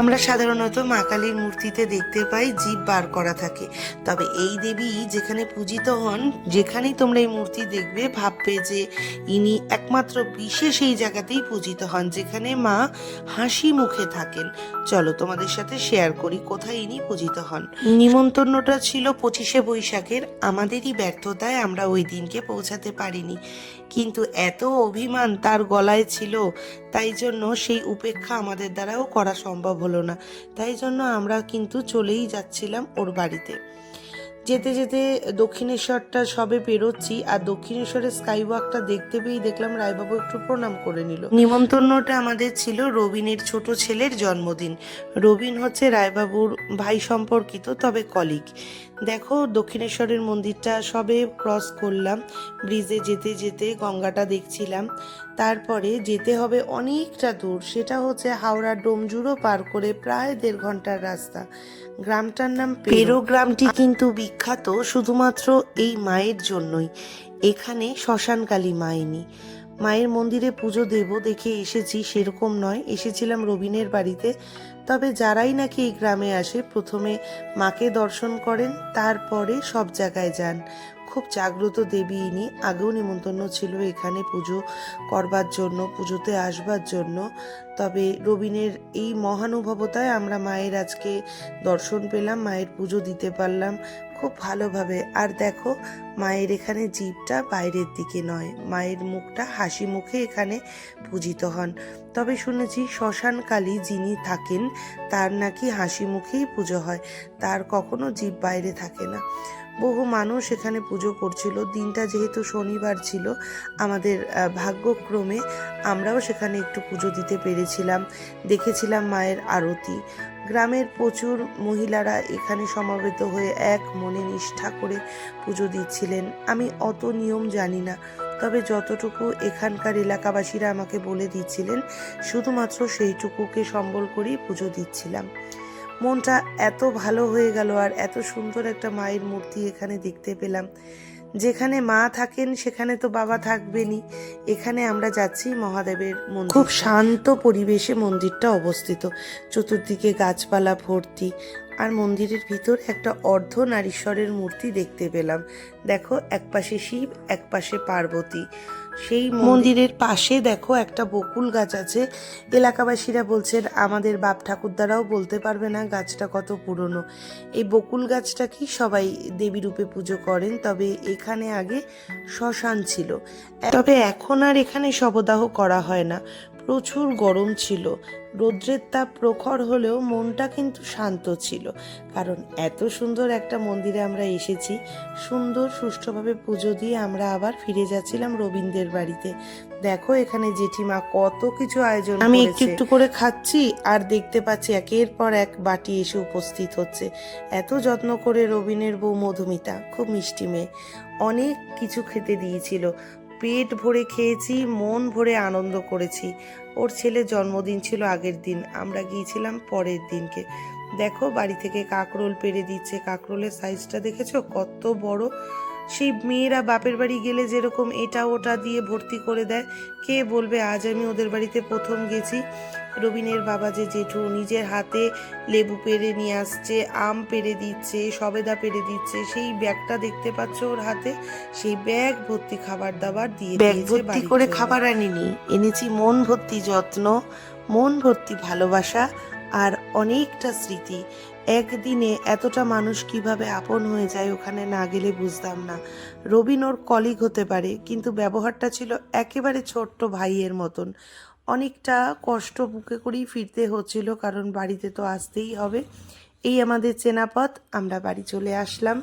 আমরা সাধারণত মা কালীর মূর্তিতে দেখতে পাই জীব বার করা থাকে। তবে এই দেবী যেখানে পূজিত হন, যেখানেই তোমরা এই মূর্তি দেখবে, ভাববে যে ইনি একমাত্র বিশেষ এই জায়গাতেই পূজিত হন, যেখানে মা হাসি মুখে থাকেন। চলো তোমাদের সাথে শেয়ার করি কোথায় ইনি পূজিত হন। নিমন্ত্রণটা ছিল পঁচিশে বৈশাখের, আমাদেরই ব্যর্থতায় আমরা ওই দিনকে পৌঁছাতে পারিনি। কিন্তু এত অভিমান তার গলায় ছিল, তাই জন্য সেই উপেক্ষা আমাদের দ্বারাও করা সম্ভব হলো না। তাই জন্য আমরা কিন্তু চলেই যাচ্ছিলাম ওর বাড়িতে। যেতে যেতে দক্ষিণেশ্বরটা সবে পেরোচ্ছি আর দক্ষিণেশ্বরের স্কাই ওয়াকটা দেখতে পেয়েই দেখলাম রায়বাবু একটু প্রণাম করে নিল। নিমন্ত্রণটা আমাদের ছিল রবিনের ছোট ছেলের জন্মদিন। রবিন হচ্ছে রায়বাবুর ভাই সম্পর্কিত, তবে কলিগ দেখো দক্ষিণেশ্বরের মন্দিরটা সবে ক্রস করলাম ব্রিজে যেতে যেতে গঙ্গাটা দেখছিলাম। তারপরে যেতে হবে অনেকটা দূর, সেটা হচ্ছে হাওড়া ডোমজুড়ো পার করে প্রায় দেড় ঘণ্টার রাস্তা। গ্রামটার নাম পেরো। গ্রামটি কিন্তু বিখ্যাত শুধুমাত্র এই মায়ের জন্যই। এখানে শ্মশানকালী মাইনি মায়ের মন্দিরে পুজো দেব দেখে এসেছি সেরকম নয়। এসেছিলাম রবিনের বাড়িতে। তবে যারাই নাকি এই গ্রামে আসে, প্রথমে মাকে দর্শন করেন, তারপরে সব জায়গায় যান। খুব জাগ্রত দেবী ইনি। আগেও নিমন্ত্রণ ছিল এখানে পুজো করবার জন্য, পুজোতে আসবার জন্য। তবে রবিনের এই মহানুভবতায় আমরা মায়ের আজকে দর্শন পেলাম, মায়ের পুজো দিতে পারলাম। খুব ভালোভাবে। আর দেখো, মায়ের এখানে জীবটা বাইরের দিকে নয়, মায়ের মুখটা হাসি মুখে এখানে পূজিত হন। তবে শুনেছি শ্মশান কালী যিনি থাকেন, তার নাকি হাসি মুখেই পুজো হয়, তার কখনো জীব বাইরে থাকে না। বহু মানুষ এখানে পুজো করছিল, দিনটা যেহেতু শনিবার ছিল, আমাদের ভাগ্যক্রমে আমরাও সেখানে একটু পুজো দিতে পেরেছিলাম, দেখেছিলাম মায়ের আরতি। গ্রামের প্রচুর মহিলারা এখানে সমাবেত হয়ে এক মনে নিষ্ঠা করে পুজো দিচ্ছিলেন। আমি অত নিয়ম জানি না, তবে যতটুকু এখানকার এলাকাবাসীরা আমাকে বলে দিচ্ছিলেন, শুধুমাত্র সেইটুকুকে সম্বল করেই পুজো দিচ্ছিলাম। মনটা এত ভালো হয়ে গেল আর এত সুন্দর একটা মায়ের মূর্তি এখানে দেখতে পেলাম। যেখানে মা থাকেন, সেখানে তো বাবা থাকবেনই। এখানে আমরা যাচ্ছি মহাদেবের মন্দির। খুব শান্ত পরিবেশে মন্দিরটা অবস্থিত। চতুর্দিকে গাছপালা ভর্তি। আর মন্দিরের ভিতর একটা অর্ধ নারীশ্বরের মূর্তি দেখতে পেলাম। দেখো এক পাশে শিব এক পাশে পার্বতী। সেই মন্দিরের পাশে দেখো একটা বকুল গাছ আছে। এলাকাবাসীরা বলছেন, আমাদের বাপ ঠাকুরদারাও বলতে পারবে না গাছটা কত পুরনো। এই বকুল গাছটা কি সবাই দেবী রূপে পুজো করেন, তবে এখানে আগে শ্মশান ছিল। তবে এখন আর এখানে শবদাহ করা হয় না। প্রচুর গরম ছিল। রৌদ্রের তাপ প্রখর হলেও মনটা কিন্তু শান্ত ছিল। কারণ এত সুন্দর একটা মন্দিরে আমরা এসেছি সুন্দর সুষ্ঠুভাবে পুজো দিয়ে আমরা আবার ফিরে যাচ্ছিলাম রবীন্দ্রের বাড়িতে। দেখো এখানে জেঠিমা কত কিছু আয়োজন আমি একটু একটু করে খাচ্ছি আর দেখতে পাচ্ছি একের পর এক বাটি এসে উপস্থিত হচ্ছে। এত যত্ন করে রবিনের বউ মধুমিতা খুব মিষ্টি মেয়ে। অনেক কিছু খেতে দিয়েছিল। পেট ভরে খেয়েছি, মন ভরে আনন্দ করেছি। ওর ছেলে জন্মদিন ছিল আগের দিন, আমরা গিয়েছিলাম পরের দিনকে। দেখো বাড়ি থেকে কাকরোল পেরে দিচ্ছে, কাকরোলের সাইজটা দেখেছ? কত বড়। সেই মেয়েরা বাপের বাড়ি গেলে যেরকম এটা ওটা দিয়ে ভর্তি করে দেয় কে বলবে আজ আমি ওদের বাড়িতে প্রথম গেছি। রবিনের বাবা যে জেঠু নিজের হাতে লেবু পেরে নিয়ে আসছে আম পেরে দিচ্ছে সবেদা পেরে দিচ্ছে সেই ব্যাগটা দেখতে পাচ্ছ ওর হাতে সেই ব্যাগ ভর্তি খাবার দাবার দিয়ে ব্যাগ ভর্তি করে খাবার আনিনি। এনেছি মন ভর্তি যত্ন মন ভর্তি ভালোবাসা আর অনেকটা স্মৃতি। একদিনে এতটা মানুষ কীভাবে আপন হয়ে যায় ওখানে না গেলে বুঝতাম না। রবিন ওর কলিগ হতে পারে, কিন্তু ব্যবহারটা ছিল একেবারে ছোট্ট ভাইয়ের মতন। অনেকটা কষ্ট বুকে করেই ফিরতে হচ্ছিল, কারণ বাড়িতে তো আসতেই হবে। এই আমাদের চেনাপথ, আমরা বাড়ি চলে আসলাম।